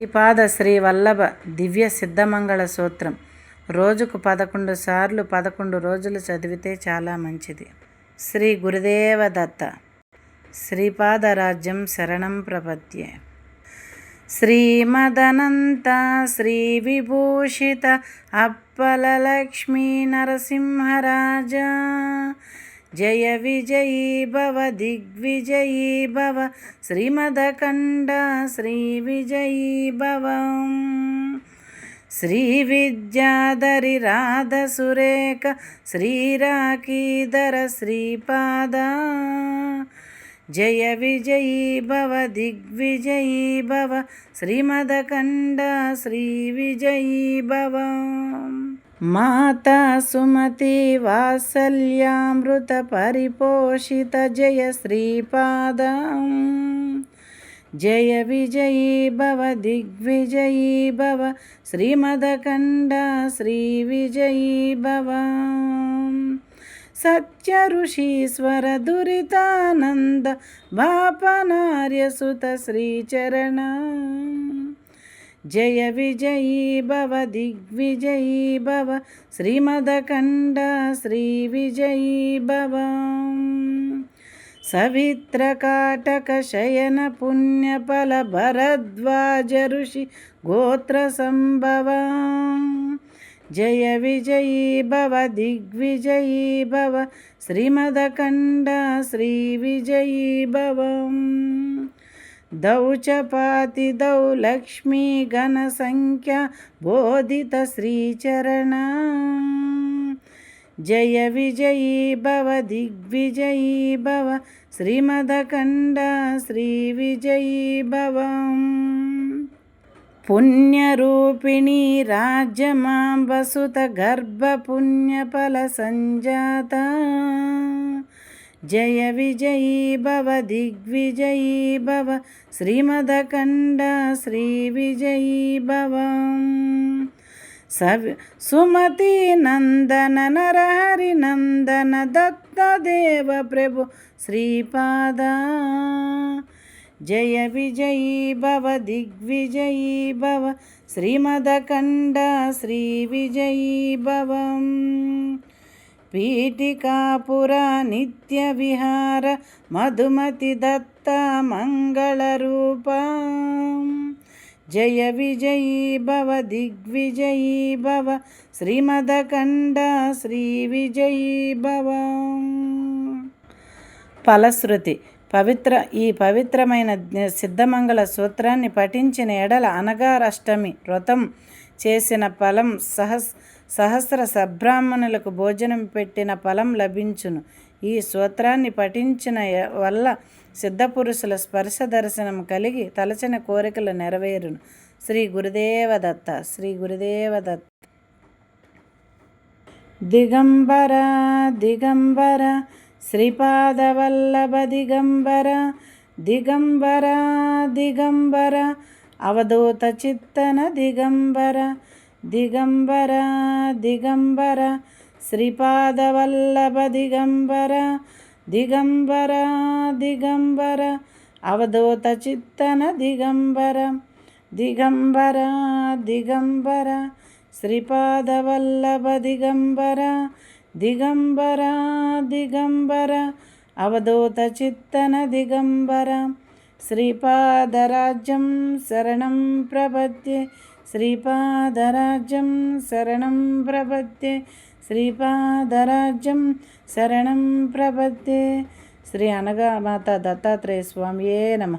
శ్రీపాద శ్రీ వల్లభ దివ్య సిద్ధమంగళ సూత్రం. రోజుకు పదకొండు సార్లు పదకొండు రోజులు చదివితే చాలా మంచిది. శ్రీ గురుదేవ దత్త శ్రీపాద రాజ్యం శరణం ప్రపద్యే. శ్రీమదనంత శ్రీ విభూషిత అప్పల లక్ష్మీ నరసింహరాజా. జయ విజయీ భవ దిగ్విజయీ భవ శ్రీమదకండ శ్రీ విజయీ భవ. శ్రీ విద్యాధరి రాధ సురేఖ శ్రీరాకీధర శ్రీపాద. జయ విజయీ భవ దిగ్విజయీ భవ శ్రీమదకండ శ్రీ విజయీ భవ. మాతా సుమతి వాత్సల్యామృత పరిపోషిత జయ శ్రీపాద. జయ విజయీ భవ దిగ్విజయీ భవ శ్రీమదకండ శ్రీ విజయీ భవ. సత్య జయ విజయీ భవ దిగ్విజయీ భవ శ్రీమదకండ శ్రీ విజయీ భవ. సవిత్రకాటక శయన పుణ్యఫల భరద్వాజ ఋషి గోత్ర సంభవ. జయ విజయీ భవ. దౌ చపాతి దౌ లక్ష్మీ ఘన సంఖ్య బోధిత శ్రీచరణ. జయ విజయీ భవ దిగ్విజయీ భవ శ్రీమదఖండ శ్రీ విజయీ భవం. పుణ్యరూపిణి రాజ్యమాంబసుత గర్భ పుణ్యఫల సంజాత. జయ విజయీ భవ దిగ్విజయీ భవ శ్రీమదఖండ శ్రీ విజయీ భవ. సవి సుమతి నందన నరహరి నందన దత్తదేవ ప్రభు శ్రీపాద. జయ విజయీ భవ దిగ్విజయీ భవ శ్రీమదఖండ శ్రీ విజయీ భవం. పీఠికాపుర నిత్య విహార మధుమతి దత్త మంగళ రూప. జయ విజయీ భవ దిగ్విజయీ భవ శ్రీమదకండ శ్రీ విజయీ భవ. ఫలశ్రుతి. పవిత్ర ఈ పవిత్రమైన సిద్ధమంగళ సూత్రాన్ని పఠించిన ఎడల అనగారష్టమి వ్రతం చేసిన ఫలం సహస్ సహస్ర సబ్రాహ్మణులకు భోజనం పెట్టిన ఫలం లభించును. ఈ సూత్రాన్ని పఠించిన వల్ల సిద్ధపురుషుల స్పర్శ దర్శనం కలిగి తలచిన కోరికలు నెరవేరును. శ్రీ గురుదేవ దత్త శ్రీ గురుదేవదత్త. దిగంబర దిగంబర శ్రీపాదవల్లభ దిగంబర దిగంబర దిగంబర అవధూత చిత్తన దిగంబర దిగంబర దిగంబర శ్రీపాదవల్లభ దిగంబర దిగంబర దిగంబర అవధూత చిత్తన దిగంబర దిగంబర దిగంబర శ్రీపాదవల్లభ దిగంబర దిగంబర దిగంబర అవధూత చిత్తన దిగంబర శ్రీపాదరాజ్యం శరణం ప్రపద్యే శ్రీపాదరాజ్యం శరణం ప్రపద్యే. శ్రీపాదరాజ్యం శరణం ప్రపద్యే. శ్రీ అనగా మాత దత్తాత్రేయ స్వామియే నమ.